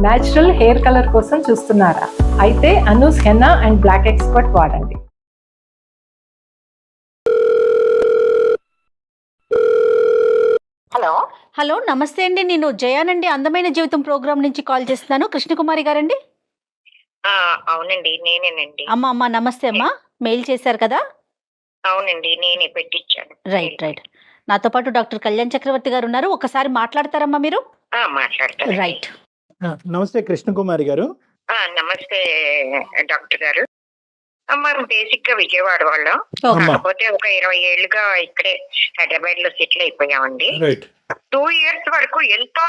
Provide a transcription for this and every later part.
Natural hair colour కోసం చూస్తున్నారా? అయితే Anoos henna and black expert వాడండి. హలో. హలో నమస్తే అండి. నేను జయానండి. అందమైన జీవితం ప్రోగ్రామ్ నుంచి కాల్ చేస్తున్నాను. కృష్ణకుమారి గారండి? ఆ, అవునండి. నేనేనండి. అమ్మ అమ్మ నమస్తే అమ్మా. మెయిల్ చేశారు కదా? అవునండి. నేనే పెట్టించాను రైట్ రైట్. నాతో పాటు డాక్టర్ కళ్యాణ్ చక్రవర్తి గారు ఉన్నారు. ఒకసారి మాట్లాడతారమ్మా మీరు? ఆ, మాట్లాడతాను రైట్. నమస్తే కృష్ణకుమారి గారు. ఆ, నమస్తే డాక్టర్ గారు. మనం బేసిక్గా విజయవాడ వాళ్ళం. కాకపోతే ఒక ఇరవై ఏళ్ళుగా ఇక్కడే హైదరాబాద్లో సెటిల్ అయిపోయామండి. టూ ఇయర్స్ వరకు ఎంతో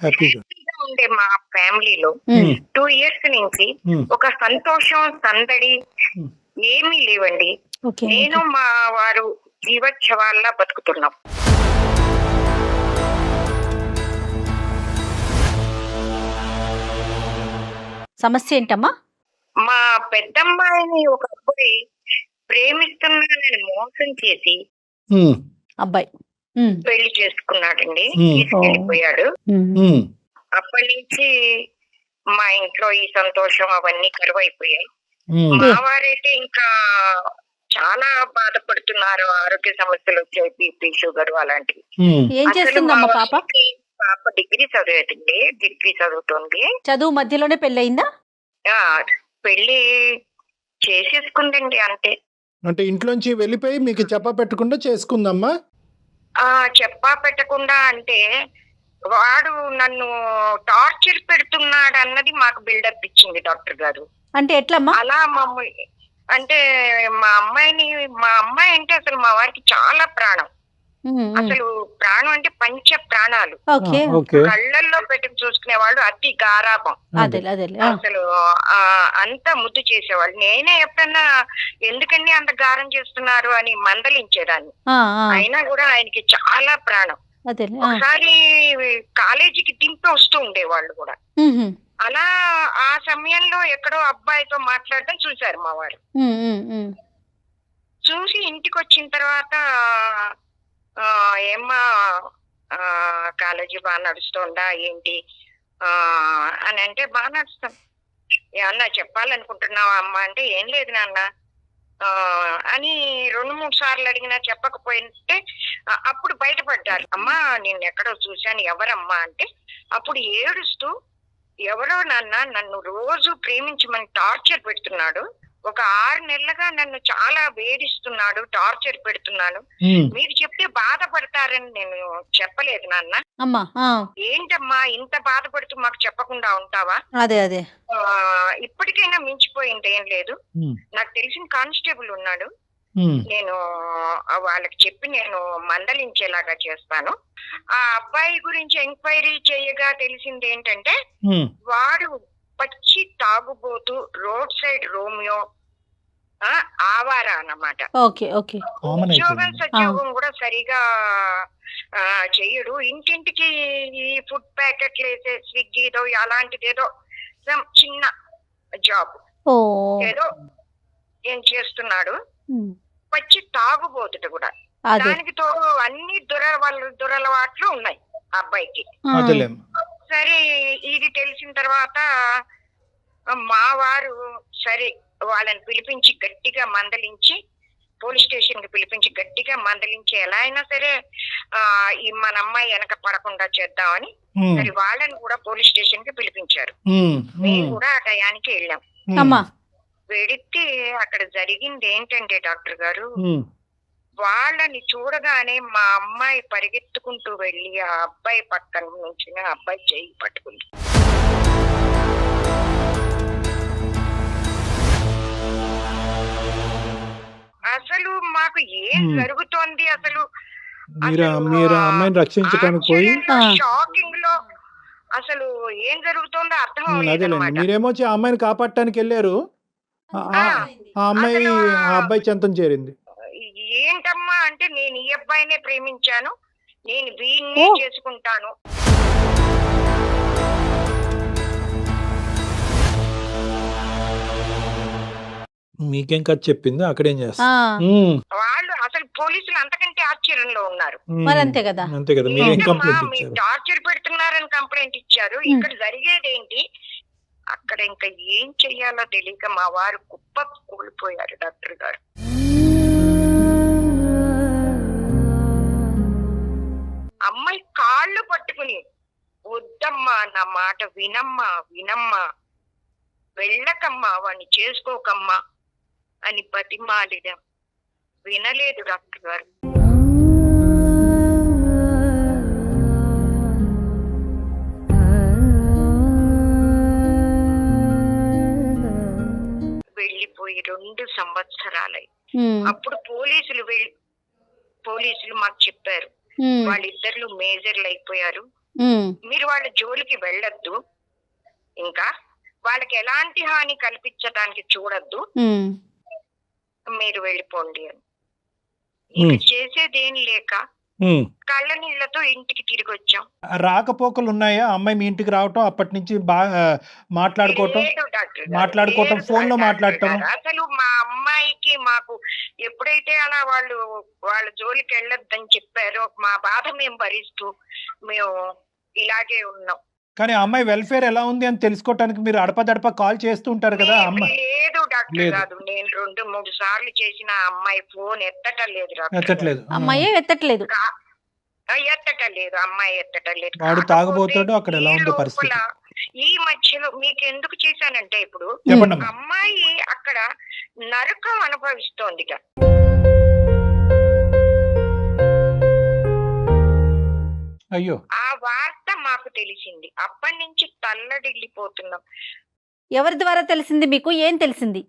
హ్యాపీగా ఉండే మా ఫ్యామిలీలో టూ ఇయర్స్ నుంచి ఉమ్, ఒక సంతోషం సందడి Hmm. ఏమీ లేవండి. నేను మా వారు జీవోత్సవాల్లా బతుకుతున్నాం. సమస్య ఏంటమ్మా? మా పెద్దమ్మాయిని ఒక అబ్బాయి ప్రేమిస్తున్నానని మోసం చేసి అబ్బాయి. పెళ్ళి చేసుకున్నాడండి. తీసుకెళ్ళిపోయాడు. అప్పటి నుంచి మా ఇంట్లో ఈ సంతోషం అవన్నీ కరువైపోయాయి. మా వారైతే ఇంకా చాలా బాధపడుతున్నారు. ఆరోగ్య సమస్యలు వచ్చాయి బీపీ షుగర్ అలాంటివి. ఏం చేస్తుందమ్మా పాప? పాప డిగ్రీ చదివేదండి డిగ్రీ చదువుతుంది. చదువు మధ్యలోనే పెళ్ళయిందా? ఆ, పెళ్ళి చేసేసుకుందండి అంతే. అంటే ఇంట్లోంచి వెళ్ళిపోయి మీకు చెప్ప పెట్టకుండా చేసుకుందమ్మా? ఆ చెప్పా పెట్టకుండా అంటే వాడు నన్ను టార్చర్ పెడుతున్నాడు అన్నది మాకు బిల్డప్ ఇచ్చింది డాక్టర్ గారు. అంటే ఎట్లమ్మా? అలా మమ్మ అంటే మా అమ్మాయిని మా అమ్మాయి అంటే అసలు మా వారికి చాలా ప్రాణం. అసలు ప్రాణం అంటే పంచ ప్రాణాలు. ఓకే. ఓకే. కళ్ళల్లో పెట్టి చూసుకునే వాళ్ళు అతి గారాభం. అదే. అదే ఆ, అసలు అంత ముద్దు చేసేవాళ్ళు. నేనే ఎప్పుడన్నా ఎందుకని అంత గారం చేస్తున్నారు అని మందలించేదాన్ని. అయినా కూడా ఆయనకి చాలా ప్రాణం. ఒకసారి కాలేజీకి దింపి వస్తూ ఉండేవాళ్ళు కూడా. అలా ఆ సమయంలో ఎక్కడో అబ్బాయితో మాట్లాడడం చూశారు మా వారు. చూసి ఇంటికి వచ్చిన తర్వాత ఏమ్మా కాలేజీ బాగా నడుస్తుందా ఏంటి? అని అంటే బాగా నడుస్తాం. ఏమన్నా చెప్పాలనుకుంటున్నావా అమ్మా అంటే ఏం లేదు నాన్న. అని రెండు మూడు సార్లు అడిగినా చెప్పకపోయింటే అప్పుడు బయటపడ్డారు. అమ్మా నేను ఎక్కడో చూశాను ఎవరమ్మా అంటే అప్పుడు ఏడుస్తూ ఎవరో నాన్న నన్ను రోజు ప్రేమించమని టార్చర్ పెడుతున్నాడు. ఒక ఆరు నెలలుగా నన్ను చాలా వేధిస్తున్నాడు టార్చర్ పెడుతున్నాను ఉమ్, మీరు చెప్తే బాధపడతారని నేను చెప్పలేదు నాన్న. ఏంటమ్మా ఇంత బాధపడుతూ మాకు చెప్పకుండా ఉంటావా? అదే అదే. ఇప్పటికైనా మించిపోయింది ఏం లేదు. నాకు తెలిసిన కానిస్టేబుల్ ఉన్నాడు. నేను ఆ వాళ్ళకి చెప్పి నేను మందలించేలాగా చేస్తాను. ఆ అబ్బాయి గురించి ఎంక్వైరీ చేయగా తెలిసింది ఏంటంటే వాడు పచ్చి తాగుబోతూ రోడ్ సైడ్ రోమియో ఆవారా అన్నమాట. Okay okay. కామన్ ఉద్యోగం సద్యోగం కూడా సరిగా ఆ, చెయ్యడు ఇంటింటికి ఈ ఫుడ్ ప్యాకెట్లు వేసే స్విగ్గీదో అలాంటిదేదో some చిన్న జాబ్. ఓ. ఏదో ఏం చేస్తున్నాడు. పచ్చి తాగుబోతుడు కూడా. దానికి తోడు అన్ని దురల దురలవాట్లు ఉన్నాయి ఆ అబ్బాయికి. సరే ఇది తెలిసిన తర్వాత మా వారు సరే వాళ్ళని పిలిపించి గట్టిగా మందలించి పోలీస్ స్టేషన్కి పిలిపించి గట్టిగా మందలించి ఎలా అయినా సరే ఆ ఈ మన అమ్మాయి వెనక పడకుండా చేద్దామని ఉమ్, సరే వాళ్ళని కూడా పోలీస్ స్టేషన్కి పిలిపించారు మేము కూడా ఆ టయానికి వెళ్ళాం. వెడితే అక్కడ జరిగింది ఏంటంటే డాక్టర్ గారు వాళ్ళని చూడగానే మా అమ్మాయి పరిగెత్తుకుంటూ వెళ్ళి ఆ అబ్బాయి పక్కన నుంచి ఆ అబ్బాయి చేయి పట్టుకుంది. అసలు మాకు ఏం. జరుగుతోంది అసలు? మీరు ఆ- మీరు ఆ అమ్మాయిని రక్షించడానికి పోయి? ఆ. షాకింగ్లో అసలు ఏం జరుగుతోందో అర్థం అదేలేండి. మీరేమో వచ్చి ఆ అమ్మాయిని కాపాడటానికి వెళ్ళారు. ఆ- అమ్మాయి ఆ అబ్బాయి చెంతం చేరింది. ఏంటమ్మా అంటే నేను ఈ అబ్బాయినే ప్రేమించాను. నేను వీడినే. చేసుకుంటాను. మీకేం కథ చెప్పింది అక్కడేం చేస్తా. ఆ, ఉమ్, వాళ్ళు అసలు పోలీసులు అంతకంటే ఆశ్చర్యంలో ఉన్నారు. ఉమ్. మరి అంతే కదా. అంతే కదా మీరేం ఏంటమ్మా, కంప్లైంట్ మీరు ఇచ్చారు? టార్చర్ పెడుతున్నారని కంప్లైంట్ ఇచ్చారు. ఇక్కడ జరిగేది ఏంటి? అక్కడ ఇంకా ఏం చెయ్యాలో తెలియక మా వారు కుప్ప కూలిపోయారు డాక్టర్ గారు. అమ్మాయి కాళ్ళు పట్టుకుని వద్దమ్మా నా మాట వినమ్మా వినమ్మా. వెళ్ళకమ్మా వాణ్ణి చేసుకోకమ్మా. అని బతిమాలిదాం వినలేదు డాక్టర్ గారు. వెళ్ళిపోయి రెండు సంవత్సరాలై. అప్పుడు పోలీసులు పోలీసులు మాకు చెప్పారు. వాళ్ళిద్దరు మేజర్లు అయిపోయారు. మీరు వాళ్ళ జోలికి వెళ్ళొద్దు. ఇంకా వాళ్ళకి ఎలాంటి హాని కల్పించడానికి చూడొద్దు. మీరు వెళ్ళిపోండి అని. చేసేదేం లేక. కళ్ళ నీళ్ళతో ఇంటికి తిరిగి వచ్చాం రాకపోకలు ఉన్నాయా అమ్మాయి మీ ఇంటికి రావటం అప్పటి నుంచి బాగా మాట్లాడుకోవటం మాట్లాడుకోవటం, phone లో మాట్లాడటం. అసలు మా అమ్మాయికి మాకు ఎప్పుడైతే అలా వాళ్ళు వాళ్ళ జోలికి వెళ్ళొద్దని చెప్పారో మా బాధ మేము భరిస్తూ మేము ఇలాగే ఉన్నాం కానీ అమ్మాయి వెల్ఫేర్ ఎలా ఉంది అని తెలుసుకోవటానికి మీరు అడపదడప కాల్ చేస్తూ ఉంటారు కదా అమ్మాయి లేదు డాక్టర్. కాదు నేను రెండు మూడు సార్లు చేసిన అమ్మాయి ఫోన్ ఎత్తటం లేదు. ఎత్తట్లేదు అమ్మాయే ఎత్తట్లేదు కా- ఆ, ఎత్తటం లేదు అమ్మాయి ఎత్తటం లేదు వాడు తాగుబోతాడు, అక్కడ ఎలా ఈ ఉందో పరిస్థితి. ఈ మధ్యలో మీకు ఎందుకు చేశానంటే ఇప్పుడు అమ్మాయి అక్కడ నరకం అనుభవిస్తోంది. అయ్యో ఆ తెలిసింది. అప్పటి నుంచి తల్లడిల్లిపోతున్నాం. ఎవరి ద్వారా తెలిసింది మీకు? ఏం తెలిసింది?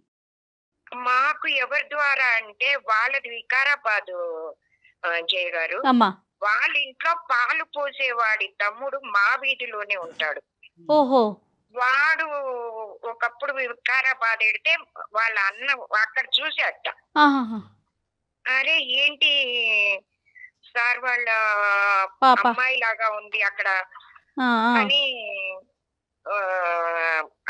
మాకు ఎవరి ద్వారా అంటే వాళ్ళది వికారాబాద్ జయ గారు. అమ్మా. వాళ్ళ ఇంట్లో పాలు పోసేవాడి తమ్ముడు మా వీధిలోనే ఉంటాడు. ఓహో. వాడు ఒకప్పుడు వికారాబాద్ ఎడితే వాళ్ళ అన్న అక్కడ చూసేట. అరే ఏంటి? సార్ వాళ్ళ అమ్మాయి లాగా ఉంది అక్కడ. అని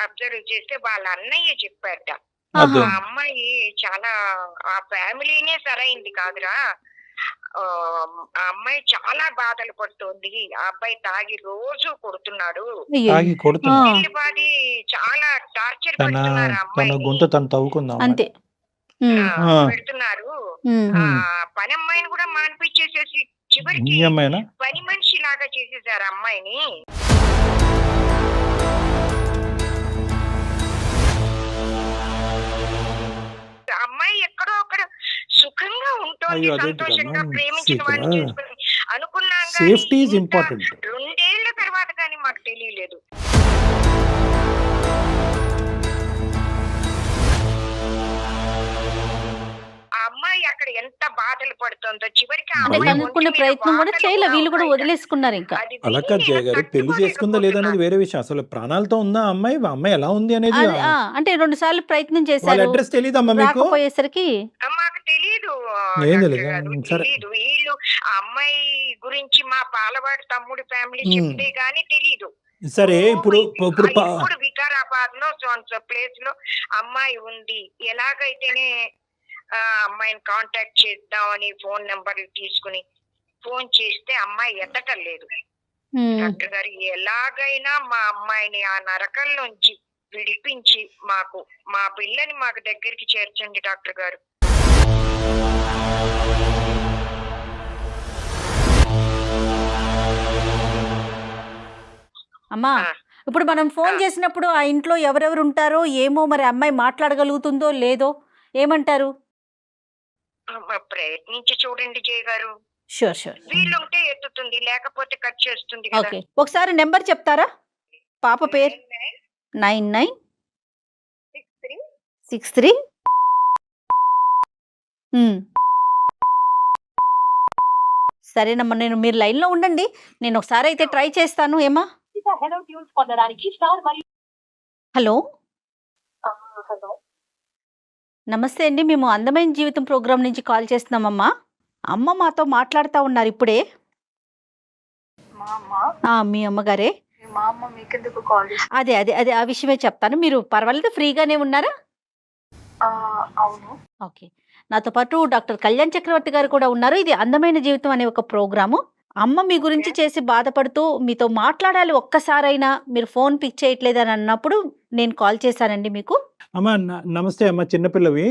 అబ్జర్వ్ చేస్తే వాళ్ళ అన్నయ్య చెప్పాట అదే ఆ అమ్మాయి చాలా ఆ ఫ్యామిలీనే సరైంది కాదురా. ఆ ఆ అమ్మాయి చాలా బాధలు పడుతోంది. ఆ అబ్బాయి తాగి రోజు కొడుతున్నాడు. బాది చాలా టార్చర్ తన పెడుతున్నారు అంతే. ఆ. పెడుతున్నారు. పని అమ్మాయిని కూడా మాన్పించేసేసి చివరికి పని మనిషి లాగా చేసేసారు అమ్మాయిని అమ్మాయి ఎక్కడో అక్కడ సుఖంగా ఉంటుంది సంతోషంగా? ప్రేమించిన. వాడిని చేసుకుని అనుకున్నాం కానీ సేఫ్టీ ఇంపార్టెంట్ రెండేళ్ళ తర్వాత కానీ మాకు తెలియలేదు అమ్మాయి అక్కడ ఎంత బాధలు పడుతుందో చివరికి ఆ అంటే అమ్మాయి కనుక్కునే ప్రయత్నం కూడా చేయలే వీళ్ళు కూడా. వదిలేసుకున్నారు ఇంకా అలా కాదు జయ గారు పెళ్ళి చేసుకుందా లేదా అనేది తట్టుకోలేకపోతున్నాను. వేరే విషయం అసలు ప్రాణాలతో ఉందా అమ్మాయి అమ్మాయి ఎలా ఉంది అనేది అంటే రెండు సార్లు ప్రయత్నం చేశారు అడ్రస్ తెలియదమ్మా మీకు? గారు, సరే. తెలీదు వీళ్ళు ఆ అమ్మాయి గురించి మా పాలవాడి తమ్ముడి ఫ్యామిలీ. చెప్తే గానీ తెలీదు సరే ఇప్పుడు ఇప్పుడు వికారాబాద్లో ప్లేస్లో అమ్మాయి ఉంది ఎలాగైతేనే ఆ అమ్మాయిని కాంటాక్ట్ చేద్దామని ఫోన్ నెంబర్లు తీసుకుని ఫోన్ చేస్తే అమ్మాయి ఎత్తటం లేదు డాక్టర్ గారు ఎలాగైనా మా అమ్మాయిని ఆ నరకం నుంచి విడిపించి మాకు మా పిల్లని మాకు దగ్గరికి చేర్చండి డాక్టర్ గారు అమ్మా. ఇప్పుడు మనం ఫోన్. చేసినప్పుడు ఆ ఇంట్లో ఎవరెవరు ఉంటారో ఏమో మరి అమ్మాయి మాట్లాడగలుగుతుందో లేదో ఏమంటారు ప్రయత్నించి చూడండి జయ గారు. షూర్ షూర్ వీళ్ళుంటే ఎత్తుతుంది లేకపోతే కట్ చేస్తుంది కదా. ఓకే ఒకసారి నెంబర్ చెప్తారా? పాప పేరు? నైన్ నైన్ సిక్స్ త్రీ సరేనమ్మా నేను మీరు లైన్లో ఉండండి. నేను ఒకసారి అయితే ట్రై చేస్తాను ఏమా? హలో నమస్తే అండి మేము అందమైన జీవితం ప్రోగ్రాం నుంచి కాల్ చేస్తున్నామమ్మా. అమ్మ మాతో మాట్లాడుతూ ఉన్నారు ఇప్పుడే. మా అమ్మ ఆ, మీ అమ్మగారే? అదే అదే అదే ఆ విషయమే చెప్తాను. మీరు పర్వాలేదు ఫ్రీగానే ఉన్నారా? అవును. ఓకే. నాతో పాటు డాక్టర్ కళ్యాణ్ చక్రవర్తి గారు కూడా ఉన్నారు. ఇది అందమైన జీవితం అనే ఒక ప్రోగ్రాము. అమ్మ మీ గురించి చేసి బాధపడుతూ మీతో మాట్లాడాలి ఒక్కసారైనా మీరు ఫోన్ పిక్ చేయట్లేదు అని అన్నప్పుడు నేను కాల్ చేశానండి మీకు. అమ్మ నమస్తే అమ్మ చిన్నపిల్లవి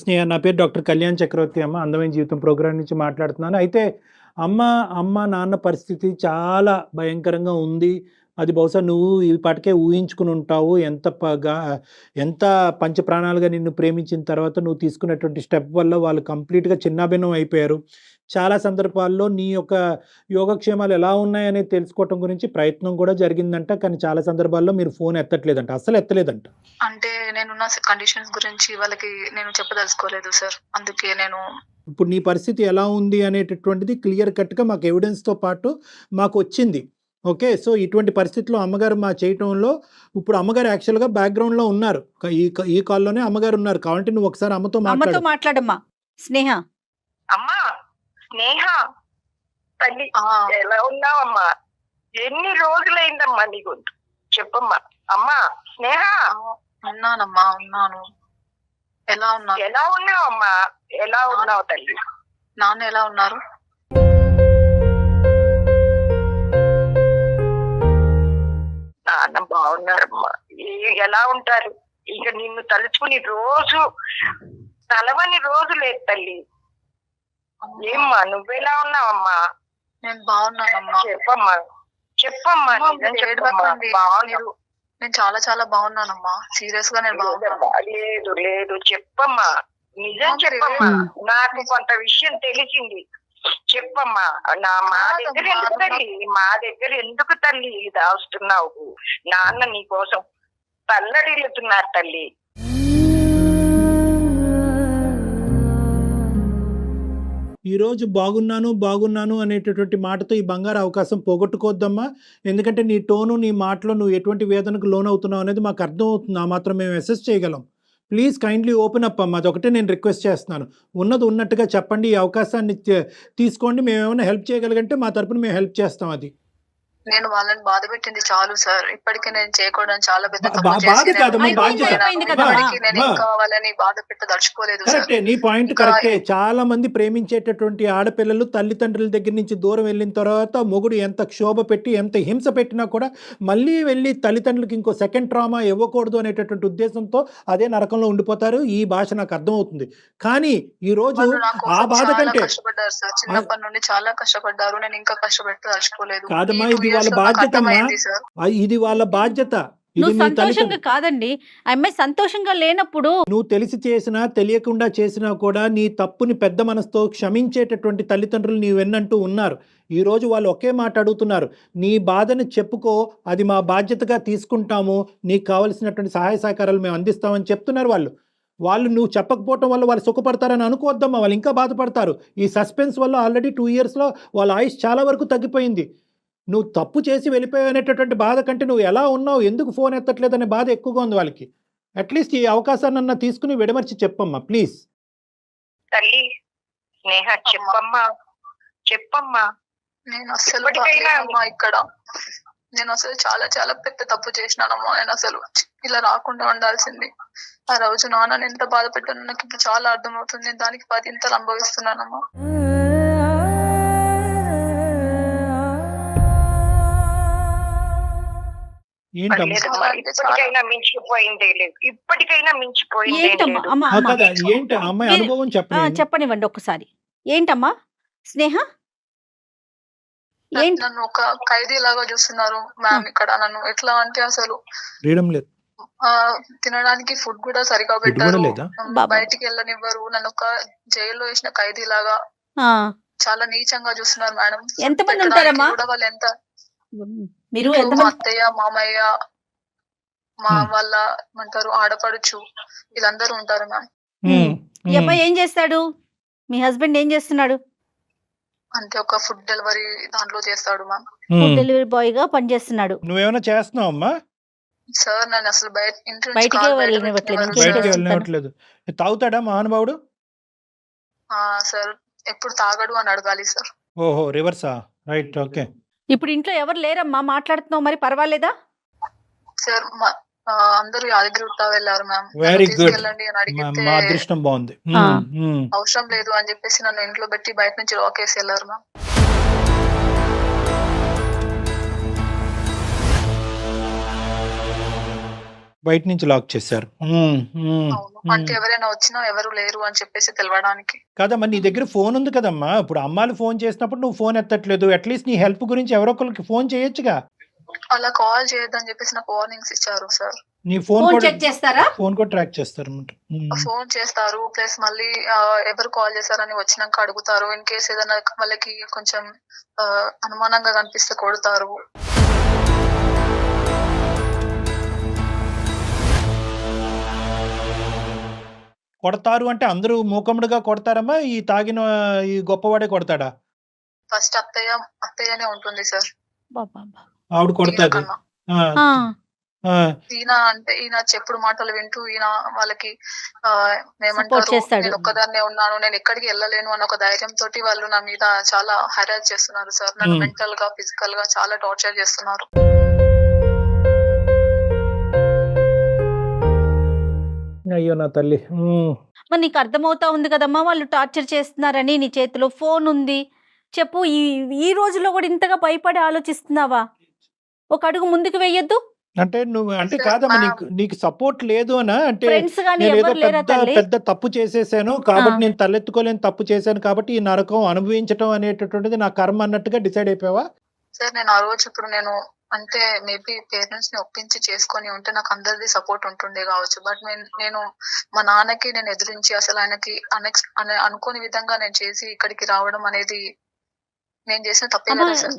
స్నేహ నా పేరు డాక్టర్ కళ్యాణ్ చక్రవర్తి అమ్మ. అందమైన జీవితం ప్రోగ్రాం నుంచి మాట్లాడుతున్నాను. అయితే అమ్మ అమ్మ నాన్న పరిస్థితి చాలా భయంకరంగా ఉంది. అది బహుశా నువ్వు ఈ పాటికే ఊహించుకుని ఉంటావు. ఎంత పగా ఎంత పంచ ప్రాణాలుగా నిన్ను ప్రేమించిన తర్వాత నువ్వు తీసుకున్నటువంటి స్టెప్ వల్ల వాళ్ళు కంప్లీట్గా చిన్నాభిన్నం అయిపోయారు. చాలా సందర్భాల్లో నీ యొక్క యోగక్షేమాలు ఎలా ఉన్నాయనేది తెలుసుకోవటం గురించి ప్రయత్నం కూడా జరిగిందంట. కానీ చాలా సందర్భాల్లో మీరు ఫోన్ ఎత్తట్లేదంట. అస్సలు ఎత్తలేదంట. అంటే నేనున్న కండిషన్స్ గురించి వాళ్ళకి నేను చెప్పదలుచుకోలేదు సార్ అందుకే నేను ఇప్పుడు నీ పరిస్థితి ఎలా ఉంది అనేటటువంటిది క్లియర్ కట్గా మాకు ఎవిడెన్స్తో పాటు మాకు వచ్చింది. ఓకే? సో ఇటువంటి పరిస్థితిలో అమ్మగారు మా చేయటంలో ఇప్పుడు అమ్మగారు యాక్చువల్గా బ్యాక్గ్రౌండ్లో ఉన్నారు. ఈ ఈ కాల్లోనే అమ్మగారు ఉన్నారు. కాబట్టి నువ్వు ఒకసారి అమ్మతో అమ్మతో మాట్లాడు. మాట్లాడమ్మా. స్నేహ స్నేహ తల్లి ఎలా ఉన్నావమ్మా? ఎన్ని రోజులైందమ్మా నీకు? చెప్పమ్మా. అమ్మా స్నేహ? ఉన్నానమ్మా ఉన్నాను. ఎలా ఉన్నారు? ఎలా ఉన్నావమ్మా? ఎలా ఉన్నావు తల్లి? నాన్న ఎలా ఉన్నారు? నాన్న బాగున్నారమ్మా. ఎలా ఉంటారు? ఇక నిన్ను తలుచుకుని రోజు తలవని రోజు లేదు తల్లి. ఏమ్మా నువ్వెలా ఉన్నావమ్మా? నేను బాగున్నానమ్మా. చెప్పమ్మా. చెప్పమ్మా నేను చాలా చాలా బాగున్నానమ్మా. సీరియస్గా నేను బాగున్నాను లేదు లేదు చెప్పమ్మా. నిజం చెప్పమ్మా. నాకు కొంత విషయం తెలిసింది. చెప్పమ్మా. నా మా దగ్గర ఎందుకు తల్లి? మా దగ్గర ఎందుకు తల్లి దాస్తున్నావు నాన్న నీ కోసం తల్లడిల్లుతున్నారు తల్లి. ఈరోజు బాగున్నాను బాగున్నాను అనేటటువంటి మాటతో ఈ బంగారు అవకాశం పోగొట్టుకోవద్దమ్మా. ఎందుకంటే నీ టోను నీ మాటలో నువ్వు ఎటువంటి వేదనకు లోన్ అవుతున్నావు అనేది మాకు అర్థం అవుతుంది ఆ మాత్రం మేము అసెస్ చేయగలం. ప్లీజ్ కైండ్లీ ఓపెన్ అప్ అమ్మా. అదొకటే నేను రిక్వెస్ట్ చేస్తున్నాను. ఉన్నది ఉన్నట్టుగా చెప్పండి. ఈ అవకాశాన్ని తీ- తీసుకోండి. మేము ఏమైనా హెల్ప్ చేయగలిగంటే మా తరపున మేము హెల్ప్ చేస్తాం అది. నేను వాళ్ళని బాధ పెట్టింది చాలు సార్. ఇప్పటికే నేను చేయకూడదు చాలా పెద్ద తప్పు బా- బాధ నేను పెట్టదలుచుకోలేదు సార్. కరెక్టే నీ పాయింట్ కరెక్టే. చాలా మంది ప్రేమించేటటువంటి ఆడపిల్లలు తల్లిదండ్రుల దగ్గర నుంచి దూరం వెళ్ళిన తర్వాత మొగుడు ఎంత క్షోభ పెట్టి ఎంత హింస పెట్టినా కూడా మళ్ళీ వెళ్ళి తల్లిదండ్రులకి ఇంకో సెకండ్ ట్రామా ఇవ్వకూడదు అనేటటువంటి ఉద్దేశంతో అదే నరకంలో ఉండిపోతారు. ఈ భాష నాకు అర్థమవుతుంది. కానీ ఈ రోజు ఆ బాధ కంటే కష్టపడ్డారు సార్. చిన్నప్పటి నుండి చాలా కష్టపడ్డారు. నేను ఇంకా కష్టపెట్టదలుచుకోలేదు కాదమ్మా, ఇది వాళ్ళ బాధ్యత ఇది వాళ్ళ బాధ్యత. ఇది నువ్వు నీ సంతోషంగా కాదండి. అమ్మాయి సంతోషంగా లేనప్పుడు నువ్వు తెలిసి చేసినా తెలియకుండా చేసినా కూడా నీ తప్పుని పెద్ద మనసుతో క్షమించేటటువంటి తల్లిదండ్రులు నీ వెన్నంటూ ఉన్నారు. ఈరోజు వాళ్ళు ఒకే మాట అడుగుతున్నారు. నీ బాధని చెప్పుకో అది మా బాధ్యతగా తీసుకుంటాము. నీకు కావలసినటువంటి సహాయ సహకారాలు మేము అందిస్తామని చెప్తున్నారు వాళ్ళు. వాళ్ళు నువ్వు చెప్పకపోవటం వల్ల వాళ్ళు సుఖపడతారని అనుకోవద్దమ్మా. వాళ్ళు ఇంకా బాధపడతారు. ఈ సస్పెన్స్ వల్ల ఆల్రెడీ టూ ఇయర్స్లో వాళ్ళ ఆయుష్ చాలా వరకు తగ్గిపోయింది. నువ్వు తప్పు చేసి వెళ్ళిపోయావు అనేటటువంటి బాధ కంటే నువ్వు ఎలా ఉన్నావు ఎందుకు ఫోన్ ఎత్తట్లేదనే బాధ ఎక్కువగా ఉంది వాళ్ళకి. అట్లీస్ట్ ఈ అవకాశాన్ని తీసుకుని విడమర్చి చెప్పమ్మా ప్లీజ్ తల్లి స్నేహ చెప్పమ్మా చెప్పమ్మా. నేను బాగలేనమ్మా ఇక్కడ. నేను అసలు చాలా చాలా పెద్ద తప్పు చేసినానమ్మా. నేను అసలు ఇలా రాకుండా ఉండాల్సింది. ఆ రోజు నాన్న ఎంత బాధ పెట్టాను నాకు ఇప్పుడు చాలా అర్థమవుతుంది. దానికి పదింతలు అనుభవిస్తున్నానమ్మా. ఇప్పటికైనా మించిపోయిందే లేదు. ఇప్పటికైనా మించిపోయిందే అనుభవం చెప్పనివ్వండి ఒక్కసారి ఏంటమ్మా? స్నేహ? ఏంటి? నన్ను ఒక ఖైదీ లాగా చూస్తున్నారు మ్యామ్ ఇక్కడ నన్ను. ఎట్లా అంటే అసలు ఫ్రీడమ్ లేదు. తినడానికి ఫుడ్ కూడా సరిగా పెట్టారు. బయటికి వెళ్ళనివ్వరు. నన్ను ఒక జైల్లో వేసిన ఖైదీ లాగా ఆ, చాలా నీచంగా చూస్తున్నారు మేడం. ఎంతమంది పెట్టడానికి ఉంటారమ్మా? కూడా వాళ్ళు ఎంత మీరు అత్తయ్య మామయ్య మా. వాళ్ళ ఏమంటారు ఆడపడుచు వీళ్ళందరూ ఉంటారు మ్యామ్. ఈ అబ్బాయి ఏం చేస్తాడు? మీ హస్బెండ్ ఏం చేస్తున్నాడు? అంటే ఒక ఫుడ్ డెలివరీ దాంట్లో చేస్తాడు మ్యామ్. ఉమ్. డెలివరీ బాయ్గా పనిచేస్తున్నాడు. నువ్వేమైనా చేస్తున్నావు అమ్మా సార్ నన్ను అసలు బయట బయటికే వెళ్ళనివ్వట్లేదు. తాగుతాడా మహానుభావుడు ఆ, సార్ ఎప్పుడు తాగడు అని అడగాలి సార్. ఓహో రివర్సా? Right okay. ఇప్పుడు ఇంట్లో ఎవరు లేరమ్మా? మాట్లాడుతున్నావు మరి పర్వాలేదా? సార్ మా- ఆ, అందరూ యాదగిరి వెళ్ళారు మ్యామ్. Very good. తీసుకెళ్ళండి అని అడిగితే మా అదృష్టం బాగుంది. అవసరం లేదు అని చెప్పేసి నన్ను ఇంట్లో పెట్టి బయట నుంచి లాక్ వేసి వెళ్ళారు మ్యామ్. బయట నుంచి లాక్ చేశారు. ఎవరైనా వచ్చినా ఎవరు లేరు అని చెప్పేసి తెలవడానికి. కదమ్మా నీ దగ్గర ఫోన్ ఉంది కదమ్మా. ఇప్పుడు అమ్మాలు ఫోన్ చేసినప్పుడు నువ్వు ఫోన్ ఎత్తట్లేదు. అట్లీస్ట్ నీ హెల్ప్ గురించి ఎవరో ఒకరికి ఫోన్ చేయొచ్చుగా. అలా కాల్ చేయొద్దని చెప్పేసి నాకు వార్నింగ్స్ ఇచ్చారు సార్. నీ ఫోన్ చెక్ చేస్తారా? ఫోన్ కూడా ట్రాక్ చేస్తారు అన్నమాట ఫోన్ చేస్తారు. ప్లస్ మళ్ళీ ఎవరు కాల్ చేశారని వచ్చినాక అడుగుతారు. ఇన్ కేస్ ఏదైనా వాళ్ళకి కొంచెం అనుమానంగా కనిపిస్తే కొడతారు. కొడతారు అంటే అందరూ మూకముడుగా కొడతారమ్మా? ఈ తాగిన ఈ గొప్పవాడే కొడతాడా? ఫస్ట్ అత్తయ్య అత్తయ్యనే ఉంటుంది సార్. బాబా ఆవిడ ఈయన కొడతాది. కన్నా. ఆ, ఆ, ఆ, ఈయన అంటే ఈయన చెప్పుడు మాటలు వింటూ ఈయన వాళ్ళకి ఏమంటారు. నేను ఒక్కదాన్నే ఉన్నాను నేను ఎక్కడికి వెళ్ళలేను అన్న ఒక ధైర్యం తోటి వాళ్ళు నా మీద చాలా హెరాస్ చేస్తున్నారు సార్. నన్ను. మెంటల్గా ఫిజికల్గా చాలా టార్చర్ చేస్తున్నారు. అయ్యో నా తల్లి. ఉమ్. మరి నీకు అర్థమవుతా ఉంది కదమ్మా వాళ్ళు టార్చర్ చేస్తున్నారని నీ చేతిలో ఫోన్ ఉంది. చెప్పు ఈ ఈ రోజులో కూడా ఇంతగా భయపడి ఆలోచిస్తున్నావా? ఒక అడుగు ముందుకు వెయ్యొద్దు. అంటే నువ్వు అంటే కాదమ్మా మా- నీకు నీకు సపోర్ట్ లేదు అనా అంటే ఫ్రెండ్స్ గానీ నేను ఏదో ఎవరు లేరా పెద్ద తల్లి? పెద్ద తప్పు చేసేసాను కాబట్టి ఆ. నేను తలెత్తుకోలేని తప్పు చేశాను కాబట్టి ఈ నరకం అనుభవించడం అనేటటువంటిది నా కర్మ అన్నట్టుగా డిసైడ్ అయిపోయావా? సార్ నేను ఆ రోజు ఇప్పుడు నేను అంటే మేబీ పేరెంట్స్ని ఒప్పించి చేసుకొని ఉంటే నాకు అందరిది సపోర్ట్ ఉంటుండే కావచ్చు. బట్ నేను నేను మా నాన్నకి నేను ఎదిరించి అసలు ఆయనకి అనెక్స్ అనే అనుకోని విధంగా నేను చేసి ఇక్కడికి రావడం అనేది నేను చేసిన తప్పే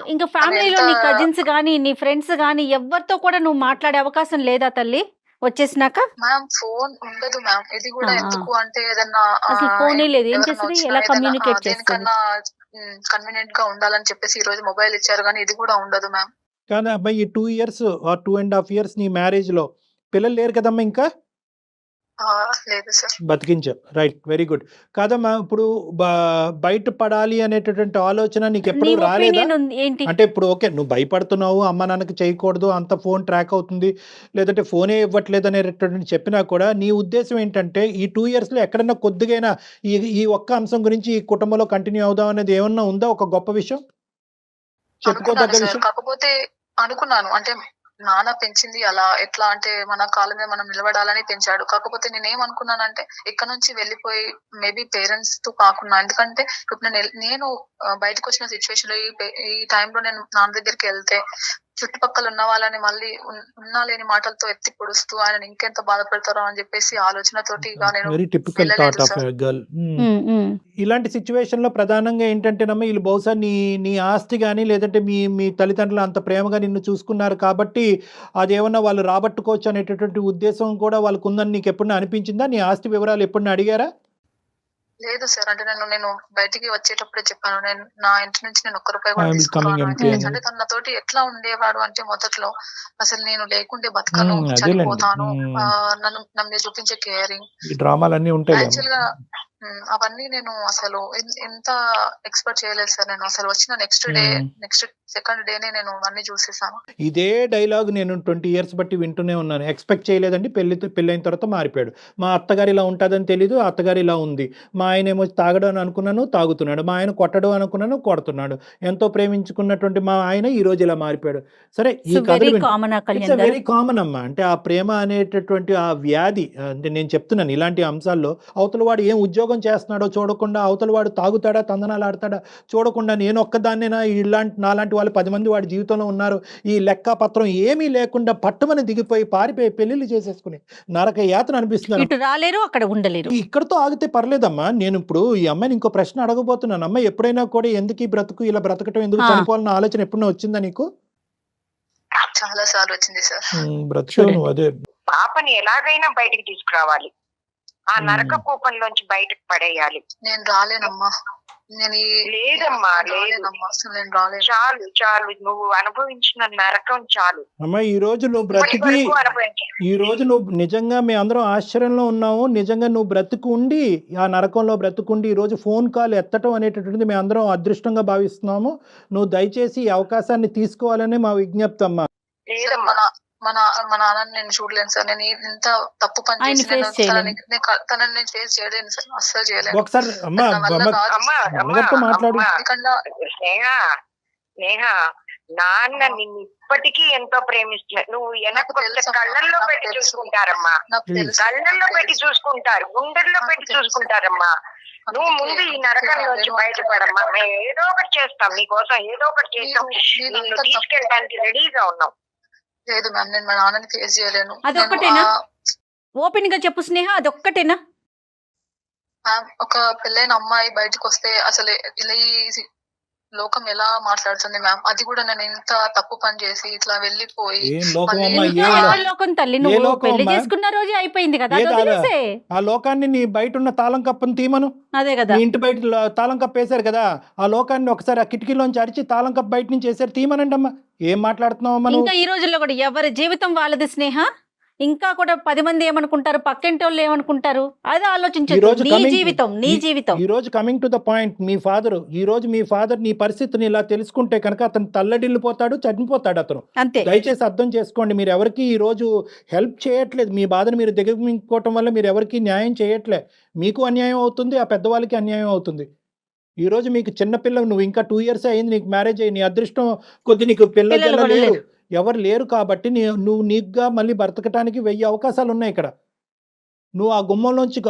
ఇంకా ఫ్యామిలీలో నీ కజిన్స్ గానీ నీ ఫ్రెండ్స్ గానీ ఎవరితో కూడా నువ్వు మాట్లాడే అవకాశం లేదా తల్లి? వచ్చేసినాక? మ్యామ్ ఫోన్ ఉండదు మ్యామ్ ఇది కూడా. ఎందుకు అంటే ఏదన్నా అసలు ఫోనే లేదు. ఏం చేస్తుంది? ఎలా కమ్యూనికేట్ చేస్తుంది? కన్వీనియంట్గా ఉండాలని చెప్పేసి ఈ రోజు మొబైల్ ఇచ్చారు కానీ ఇది కూడా ఉండదు మ్యామ్ కానీ అబ్బాయి ఈ టూ ఇయర్స్ ఆ టూ అండ్ హాఫ్ ఇయర్స్ నీ మ్యారేజ్లో పిల్లలు లేరు కదమ్మా ఇంకా? బతికించావు రైట్ వెరీ గుడ్ కాదమ్మా ఇప్పుడు బయట పడాలి అనేటటువంటి ఆలోచన నీకు ఎప్పుడు రాలేదా? అంటే ఇప్పుడు ఓకే నువ్వు భయపడుతున్నావు అమ్మ నాన్నకి చేయకూడదు అంత ఫోన్ ట్రాక్ అవుతుంది లేదంటే ఫోనే ఇవ్వట్లేదు అనేటటువంటి చెప్పినా కూడా నీ ఉద్దేశం ఏంటంటే ఈ టూ ఇయర్స్లో ఎక్కడన్నా కొద్దిగైనా ఈ ఈ ఒక్క అంశం గురించి ఈ కుటుంబంలో కంటిన్యూ అవుదాం అనేది ఏమన్నా ఉందా? ఒక గొప్ప విషయం? చెప్పుకోదగ్గ విషయం? కాకపోతే అనుకున్నాను. అంటే నాన్న పెంచింది అలా ఎట్లా అంటే మన కాళ్ళ మీద మనం నిలబడాలని పెంచాడు. కాకపోతే నేను ఏమనుకున్నానంటే ఇక్కడ నుంచి వెళ్ళిపోయి మేబీ పేరెంట్స్తో కాకుండా ఎందుకంటే ఇప్పుడు నేను నేను బయటకు వచ్చిన సిచ్యువేషన్లో ఈ టైంలో నేను నాన్న దగ్గరికి వెళ్తే చుట్టుపక్కల ఉన్న వాళ్ళని మళ్ళీ ఉన్- ఉన్నా లేని మాటలతో ఎత్తి పొడుస్తూ ఆయన ఇంకెంత బాధపడతారో అని చెప్పేసి ఆలోచనతోటి very typical thought of. Girl. ఇలాంటి సిచ్యువేషన్లో ప్రధానంగా ఏంటంటేనమ్మా వీళ్ళు బహుశా నీ నీ ఆస్తి కానీ లేదంటే మీ మీ తల్లిదండ్రులు అంత ప్రేమగా నిన్ను చూసుకున్నారు కాబట్టి అదేమన్నా వాళ్ళు రాబట్టుకోవచ్చు అనేటటువంటి ఉద్దేశం కూడా వాళ్ళకు ఉందని నీకు ఎప్పుడన్నా అనిపించిందా నీ ఆస్తి వివరాలు ఎప్పుడన్నా అడిగారా లేదు సార్. అంటే నేను నేను బయటికి వచ్చేటప్పుడే చెప్పాను. నేను నా ఇంటి నుంచి నేను ఒక్క రూపాయి కూడా. అంటే తన నాతోటి ఎట్లా ఉండేవాడు అంటే మొదట్లో అసలు నేను లేకుంటే బతకను. చనిపోతాను. నన్ను నన్ను మీద చూపించే కేరింగ్ డ్రామాలన్నీ ఉంటాయి యాక్చువల్గా అవన్నీ నేను అసలు ఎంత ఎక్స్పెక్ట్ చేయలేదు సార్ నేను. అసలు వచ్చిన నెక్స్ట్ డే. నెక్స్ట్ సెకండ్ డేనే నేను అన్ని చూసేసాను. ఇదే డైలాగ్ నేను ట్వంటీ ఇయర్స్ బట్టి వింటూనే ఉన్నాను. ఎక్స్పెక్ట్ చేయలేదండి. పెళ్ళి పెళ్ళైన తర్వాత మారిపోయాడు. మా అత్తగారు ఇలా ఉంటుందని తెలీదు. అత్తగారు ఇలా ఉంది. మా ఆయన ఏమో తాగడం అని అనుకున్నాను తాగుతున్నాడు. మా ఆయన కొట్టడం అనుకున్నాను కొడుతున్నాడు. ఎంతో ప్రేమించుకున్నటువంటి మా ఆయన ఈ రోజు ఇలా మారిపోయాడు. సరే ఈ గారు? వెరీ కామన్ అమ్మా. అంటే ఆ ప్రేమ అనేటటువంటి ఆ వ్యాధి అంటే నేను చెప్తున్నాను ఇలాంటి అంశాల్లో అవతల వాడు ఏం ఉద్యోగం చేస్తున్నాడో చూడకుండా అవతల వాడు తాగుతాడా తందనాలు ఆడతాడా చూడకుండా నేను ఒక్కదాన్నేనా? ఇలాంటి నాలాంటి వాళ్ళు పది మంది వాడి జీవితంలో ఉన్నారు. ఈ లెక్క పత్రం ఏమీ లేకుండా పట్టుమని దిగిపోయి పారిపోయి పెళ్ళిళ్ళు చేసేసుకుని నరక యాతన అనిపిస్తుంది ఇటు రాలేరు అక్కడ ఉండలేరు. ఇక్కడతో ఆగితే పర్లేదమ్మా. నేను ఇప్పుడు ఈ అమ్మాయిని ఇంకో ప్రశ్న అడగబోతున్నాను. అమ్మాయి ఎప్పుడైనా కూడా ఎందుకు ఈ బ్రతుకు ఇలా బ్రతకటం ఎందుకు. చనిపోవాలన్న ఆలోచన ఎప్పుడైనా వచ్చిందా నీకు? చాలా సార్లు వచ్చింది సార్. బ్రతుకు అదే. పాపని ఎలాగైనా బయటికి తీసుకురావాలి. ఆ. నరక కూపంలోంచి బయటకు పడేయాలి. నేను రాలేనమ్మా. నేను ఈ లేదమ్మా, లేదు. రాలేనమ్మా. అసలు నేను రాలేను. చాలు చాలు. నువ్వు అనుభవించిన నరకం చాలు. అమ్మా ఈ రోజు నువ్వు బ్రతికి ఈ రోజు నువ్వు నిజంగా మేము అందరం ఆశ్చర్యంలో ఉన్నాము నిజంగా నువ్వు బ్రతుకు ఉండి ఆ నరకంలో బ్రతుకుండి ఈ రోజు ఫోన్ కాల్ ఎత్తటం అనేటటువంటిది మేము అందరం అదృష్టంగా భావిస్తున్నాము. నువ్వు దయచేసి ఈ అవకాశాన్ని తీసుకోవాలని మా విజ్ఞప్తి అమ్మా. లేదమ్మా. మా నా మా నాన్నని నేను చూడలేను సార్ నేను ఇంత తప్పు పని చేసి చేయలేను. తనని నేను క- తనని నేను ఫేస్ చేయలేను సార్ అస్సలు చేయలేను ఒకసారి అమ్మా నా వల్ల అమ్మ కాదు. అమ్మా అమ్మా అమ్మగారితో మాట్లాడు. అమ్మా. ఎందుకన్నా స్నేహ స్నేహ నాన్న నిన్ను ఇప్పటికీ ఎంతో ప్రేమిస్తున్నా నువ్వు వెనక్కి నాకు వస్తే తెలుసమ్మా, కళ్ళల్లో నాకు పెట్టి తెలుసు. చూసుకుంటారమ్మా నాకు. తెలుసు కళ్ళల్లో పెట్టి చూసుకుంటారు గుండెల్లో నాకు పెట్టి తెలుసు. చూసుకుంటారమ్మా నువ్వు ముందు ఈ నరకంలోంచి చేయలేను. బయటపడమ్మా మేము ఏదో ఒకటి చేస్తాం నీకోసం ఏదో ఒకటి చేస్తాం నేను- నేను నిన్ను అంత తప్పు- తీసుకెళ్ళడానికి రెడీగా ఉన్నాం లేదు మ్యామ్ నేను మా నాన్నని ఫేస్ చేయలేను. అదొక్కటేనా? ఓపెన్గా చెప్పు స్నేహ అదొక్కటేనా? మ్యామ్ ఒక పెళ్ళైన అమ్మాయి బయటకు వస్తే అసలు ఇలా ఈ లోకం ఎలా మాట్లాడుతుంది మ్యామ్ అది కూడా నేను ఎంత తప్పు పని చేసి ఇట్లా వెళ్ళిపోయి ఏం లోకం తల్లి? నువ్వు లోకం పెళ్ళి? చేసుకున్న రోజే అయిపోయింది కదా ఆ లోకాన్ని నీ బయట ఉన్న తాళం కప్పని తీమను. అదే కదా. ఇంటి బయట తాళం కప్పు వేశారు కదా ఆ లోకాన్ని ఒకసారి ఆ కిటికీలోంచి అరిచి తాళం కప్పు బయట నుంచి వేసారు తీమనండి అమ్మా ఏం మాట్లాడుతున్నావు నువ్వు ఇంకా ఈ రోజుల్లో కూడా ఎవరి జీవితం వాళ్ళది స్నేహ? ఇంకా కూడా పది మంది ఏమనుకుంటారు? పక్కింటి వాళ్ళు ఏమనుకుంటారు? అది రోజు నీ జీవితం నీ జీవితం. ఈ రోజు కమింగ్ టు ద పాయింట్ మీ ఫాదర్ ఈ రోజు మీ ఫాదర్ నీ పరిస్థితిని ఇలా తెలుసుకుంటే కనుక అతను తల్లడిల్లిపోతాడు చనిపోతాడు అతను. అంతే. దయచేసి అర్థం చేసుకోండి మీరు ఎవరికి ఈ రోజు హెల్ప్ చేయట్లేదు మీ బాధను మీరు దిగమించుకోవటం వల్ల మీరు ఎవరికి న్యాయం చేయట్లే. మీకు అన్యాయం అవుతుంది ఆ పెద్దవాళ్ళకి అన్యాయం అవుతుంది. ఈ రోజు మీకు చిన్న పిల్ల నువ్వు ఇంకా టూ ఇయర్స్ అయింది నీకు మ్యారేజ్ అయ్యి నీ అదృష్టం కొద్ది నీకు పిల్లలు లేరు. ఎవరు లేరు కాబట్టి నీ నువ్వు నీకుగా మళ్ళీ బ్రతకటానికి వెయ్యి అవకాశాలు ఉన్నాయి ఇక్కడ. నువ్వు ఆ గుమ్మంలోంచి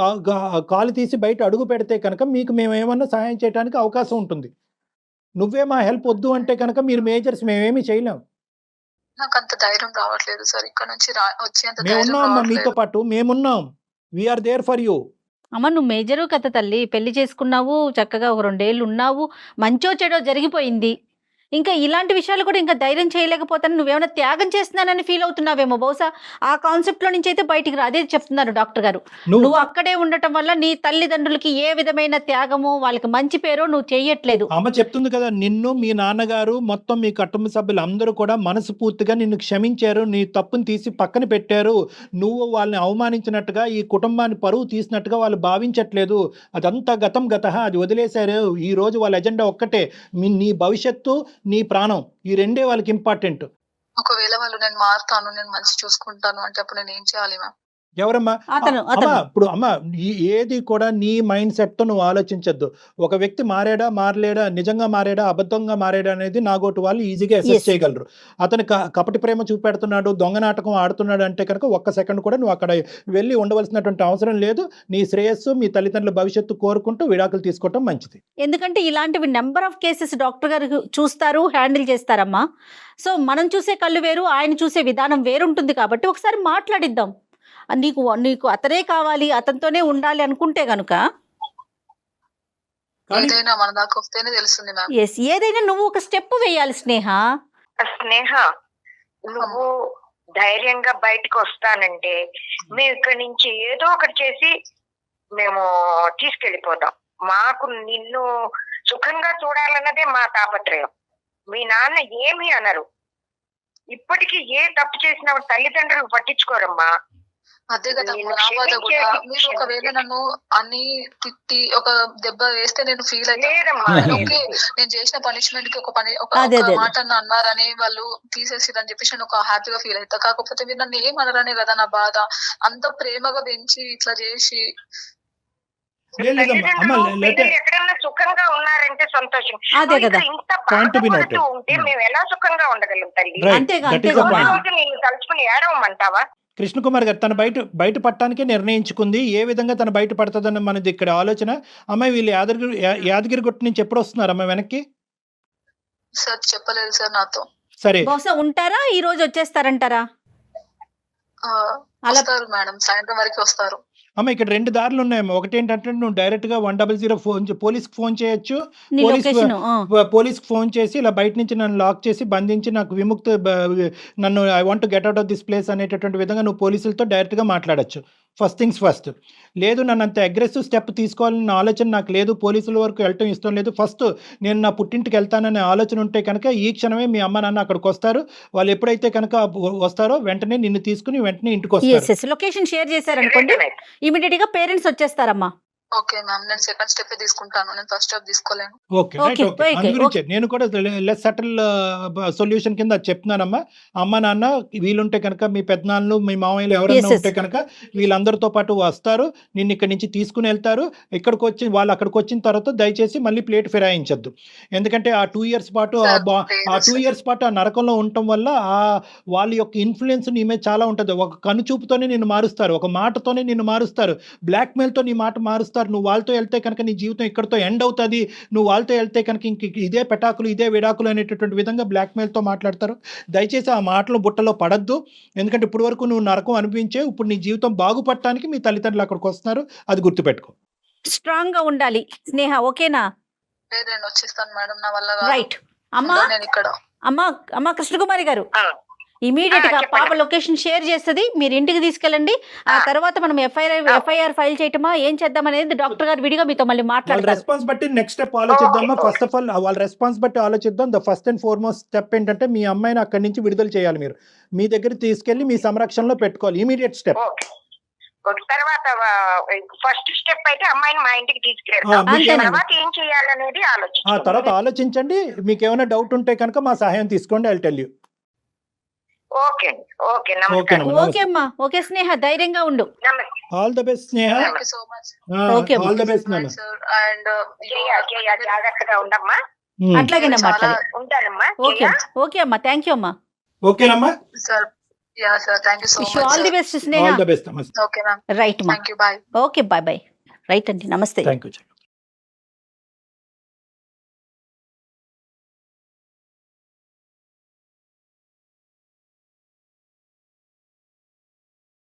కాలు తీసి బయట అడుగు పెడితే కనుక మీకు మేము ఏమన్నా సహాయం చేయడానికి అవకాశం ఉంటుంది. నువ్వే మా హెల్ప్ వద్దు అంటే కనుక మీరు మేజర్స్ మేమేమీ చేయలేం. నాకు అంత ధైర్యం రావట్లేదు సార్. ఇక్కడ నుంచి రా వచ్చేంత ధైర్యం మేమున్నాం అమ్మా మీతో పాటు మేమున్నాం. వీఆర్ దేర్ ఫర్ యూ అమ్మ నువ్వు మేజరు కథ తల్లి. పెళ్ళి చేసుకున్నావు చక్కగా ఒక రెండేళ్ళు ఉన్నావు మంచో చెడో జరిగిపోయింది. ఇంకా ఇలాంటి విషయాలు కూడా ఇంకా ధైర్యం చేయలేకపోతాను. నువ్వేమైనా త్యాగం చేస్తున్నానని ఫీల్ అవుతున్నావేమో బహుశా ఆ కాన్సెప్ట్లో నుంచి అయితే బయటికి రా. అదే చెప్తున్నారు డాక్టర్ గారు. నువ్వు అక్కడే ఉండటం వల్ల నీ తల్లిదండ్రులకి ఏ విధమైన త్యాగము వాళ్ళకి మంచి పేరు నువ్వు చెయ్యట్లేదు అమ్మ చెప్తుంది కదా నిన్ను మీ నాన్నగారు మొత్తం మీ కుటుంబ సభ్యులు అందరూ కూడా మనస్ఫూర్తిగా నిన్ను క్షమించారు నీ తప్పుని తీసి పక్కన పెట్టారు. నువ్వు వాళ్ళని అవమానించినట్టుగా ఈ కుటుంబాన్ని పరువు తీసినట్టుగా వాళ్ళు భావించట్లేదు. అదంతా గతం గత అది వదిలేశారు. ఈ రోజు వాళ్ళ ఎజెండా ఒక్కటే. మీ నీ భవిష్యత్తు నీ ప్రాణం. ఈ రెండే వాళ్ళకి ఇంపార్టెంట్ ఒకవేళ వాళ్ళు నేను మారుతాను నేను మంచి చూసుకుంటాను అంటే అప్పుడు నేను ఏం చేయాలి మ్యామ్? ఎవరమ్మా? అమ్మా ఇప్పుడు అమ్మ ఏది కూడా నీ మైండ్ సెట్తో నువ్వు ఆలోచించద్దు. ఒక వ్యక్తి మారాడా మారలేడా నిజంగా మారాడా అబద్ధంగా మారాడా అనేది నాగోటు వాళ్ళు ఈజీగా. అసెస్ చేయగలరు. అతను కపటి ప్రేమ చూపెడుతున్నాడు దొంగ నాటకం ఆడుతున్నాడు అంటే కనుక ఒక్క సెకండ్ కూడా నువ్వు అక్కడ వెళ్ళి ఉండవలసినటువంటి అవసరం లేదు. నీ శ్రేయస్సు మీ తల్లిదండ్రుల భవిష్యత్తు కోరుకుంటూ విడాకులు తీసుకోవటం మంచిది. ఎందుకంటే ఇలాంటివి నెంబర్ ఆఫ్ కేసెస్ డాక్టర్ గారు చూస్తారు హ్యాండిల్ చేస్తారమ్మా. సో మనం చూసే కళ్ళు వేరు ఆయన చూసే విధానం వేరుంటుంది కాబట్టి ఒకసారి మాట్లాడిద్దాం. నీకు నీకు అతనే కావాలి అతనితోనే ఉండాలి అనుకుంటే ఎస్ ఏదైనా నువ్వు ఒక స్టెప్ వేయాలి స్నేహ. స్నేహ నువ్వు ధైర్యంగా బయటకు వస్తానంటే మేము ఇక్కడి నుంచి ఏదో ఒకటి చేసి మేము తీసుకెళ్ళిపోదాం. మాకు నిన్ను సుఖంగా చూడాలన్నదే మా తాపత్రయం. మీ నాన్న ఏమీ అనరు. ఇప్పటికీ ఏ తప్పు చేసినా తల్లిదండ్రులు పట్టించుకోరమ్మా. అదే కదా నేను నా బాధ కూడా మీరు ఒకవేళ నన్ను అన్ని తిట్టి ఒక దెబ్బ వేస్తే నేను ఫీల్ ఓకే నేను చేసిన పనిష్మెంట్కి ఒక పని ఒక. మాట అన్నారని వాళ్ళు తీసేసిరని చెప్పేసి నేను ఒక హ్యాపీగా ఫీల్ అవుతా కాకపోతే మీరు నన్ను ఏం అనరనే కదా నా బాధ. అంత ప్రేమగా పెంచి ఇట్లా చేసి. సుఖంగా ఉన్నారంటే సంతోషం. అదే కదా. ఇంత బాధపడుతూ. ఉంటే మేము ఎలా సుఖంగా ఉండగలం తల్లి. అంతేగా నిన్ను తలుచుకుని ఏడవమంటావా? కృష్ణకుమార్ గారు తన బయట బయట పట్టడానికే నిర్ణయించుకుంది. ఏ విధంగా తన బయట పడుతుందని మనది ఇక్కడ ఆలోచన. అమ్మాయి వీళ్ళు యాదగిరి యాదగిరి గుట్ట నుంచి ఎప్పుడు వస్తున్నారు అమ్మాయి వెనక్కి? సార్ చెప్పలేదు సార్ నాతో. సరే. బహుశా ఉంటారా? ఈ రోజు వచ్చేస్తారంటారా? వస్తారు మేడం. సాయంత్రం వరకు వస్తారు. అమ్మ ఇక్కడ రెండు దారులు ఉన్నాయమ్మా. ఒకటి ఏంటంటే నువ్వు డైరెక్ట్గా వన్ డబల్ జీరో ఫోన్ పోలీస్కి ఫోన్ చేయొచ్చు. పోలీస్ పోలీస్కి ఫోన్ చేసి ఇలా బయట నుంచి నన్ను లాక్ చేసి బంధించి నాకు విముక్త నన్ను I want get out of this place అనేటటువంటి విధంగా నువ్వు పోలీసులతో డైరెక్ట్గా మాట్లాడొచ్చు. ఫస్ట్ థింగ్స్ ఫస్ట్ లేదు నన్ను అంత అగ్రెసివ్ స్టెప్ తీసుకోవాలన్న ఆలోచన నాకు లేదు. పోలీసుల వరకు వెళ్ళటం ఇష్టం లేదు. ఫస్ట్ నేను నా పుట్టింటికి వెళ్తాననే ఆలోచన ఉంటే కనుక ఈ క్షణమే మీ అమ్మ నాన్న అక్కడికి వస్తారు. వాళ్ళు ఎప్పుడైతే కనుక వస్తారో వెంటనే నిన్ను తీసుకుని వెంటనే ఇంటికి వస్తారు లొకేషన్ షేర్ చేశారనుకోండి ఇమీడియట్గా పేరెంట్స్ వచ్చేస్తారమ్మా. ఓకే మ్యామ్ నేను సెకండ్ స్టెప్ తీసుకుంటాను. నేను first step తీసుకోలేను. Okay right Okay, okay. okay, అందు గురించే నేను కూడా లెస్ సటిల్ సొల్యూషన్ కింద చెప్తున్నానమ్మా. అమ్మ నాన్న వీలుంటే కనుక మీ పెద్దనాన్నలు మీ మామయ్యలు ఎవరైనా Yes. ఉంటే కనుక వీళ్ళందరితో పాటు వస్తారు. నిన్ను ఇక్కడి నుంచి తీసుకుని వెళ్తారు. ఇక్కడికి వచ్చి వాళ్ళు అక్కడికి వచ్చిన తర్వాత దయచేసి మళ్ళీ ప్లేట్ ఫిరాయించద్దు. ఎందుకంటే ఆ టూ ఇయర్స్ పాటు ఆ బా ఆ టూ. ఇయర్స్ పాటు ఆ నరకంలో ఉండటం వల్ల ఆ వాళ్ళ యొక్క ఇన్ఫ్లుయెన్స్ నీ మీద చాలా ఉంటుంది. ఒక కనుచూపుతోనే నిన్ను మారుస్తారు. ఒక మాటతోనే నిన్ను మారుస్తారు. బ్లాక్మెయిల్తో నీ మాట మారుస్తారు. నువ్వు వాళ్ళతో వెళ్తే కనుక నీ జీవితం ఇక్కడితో ఎండ్ అవుతుంది. నువ్వు వాళ్ళతో వెళ్తే కనుక ఇంక ఇదే పెటాకులు ఇదే విడాకులు అనేటటువంటి విధంగా బ్లాక్మెయిల్తో మాట్లాడతారు. దయచేసి ఆ మాటలు బుట్టలో పడద్దు. ఎందుకంటే ఇప్పుడు వరకు నువ్వు నరకం అనిపించే ఇప్పుడు నీ జీవితం బాగుపడటానికి మీ తల్లిదండ్రులు అక్కడికి వస్తున్నారు. అది గుర్తుపెట్టుకో. స్ట్రాంగ్గా ఉండాలి. స్నేహ ఓకేనా? లేదు నేను వచ్చేస్తాను మేడం. నా వల్ల. రైట్. అమ్మా నేను ఇక్కడ. అమ్మా అమ్మా కృష్ణకుమారి గారు. ఆ. ఇమీడియట్గా. పాప లొకేషన్ షేర్ చేస్తుంది. మీరు ఇంటికి తీసుకెళ్ళండి. ఆ. తర్వాత మనం ఎఫ్ఐఆర్. FIR file చేయటమా? ఏం చేద్దాం అనేది డాక్టర్ గారు విడిగా మీతో మళ్ళీ వాళ్ళ మాట్లాడతారు. రెస్పాన్స్ బట్టి నెక్స్ట్ స్టెప్ ఆలోచిద్దామా? ఫస్ట్ ఆఫ్ ఆల్ వాళ్ళ రెస్పాన్స్ బట్టి ఆలోచిద్దాం. The first and foremost step ఏంటంటే మీ అమ్మాయిని అక్కడి నుంచి విడుదల చేయాలి మీరు. మీ దగ్గర తీసుకెళ్ళి మీ సంరక్షణలో పెట్టుకోవాలి. ఇమీడియట్ స్టెప్ తర్వాత ఫస్ట్ స్టెప్ అయితే అమ్మాయిని మా ఇంటికి ఆ, తీసుకెళ్తాం. తర్వాత ఏం చేయాలనేది ఆ ఆలోచిస్తాం. తర్వాత ఆలోచించండి. మీకు ఏమైనా డౌట్ ఉంటే కనుక మా సహాయం తీసుకోండి ఐ టెల్ యూ ఓకే అండి. Okay okay. ఓకే అమ్మా ఓకే స్నేహ ధైర్యంగా ఉండు. All the best Sneha. Thank you so much Okay, all the best నాన్న. సార్ అండ్ జయ జయ జాగ్రత్తగా ఉండమ్మా. ఉమ్. అట్లాగేనా చాలా- మాట్లాడి. ఉంటానమ్మా ఓకే ఓకే అమ్మా థ్యాంక్ యూ అమ్మా. ఓకేనమ్మా sir yeah sir thank you so all the best Sneha. All the best అమ్మా. Okay ma'am right thank you okay right అండి నమస్తే. Thank you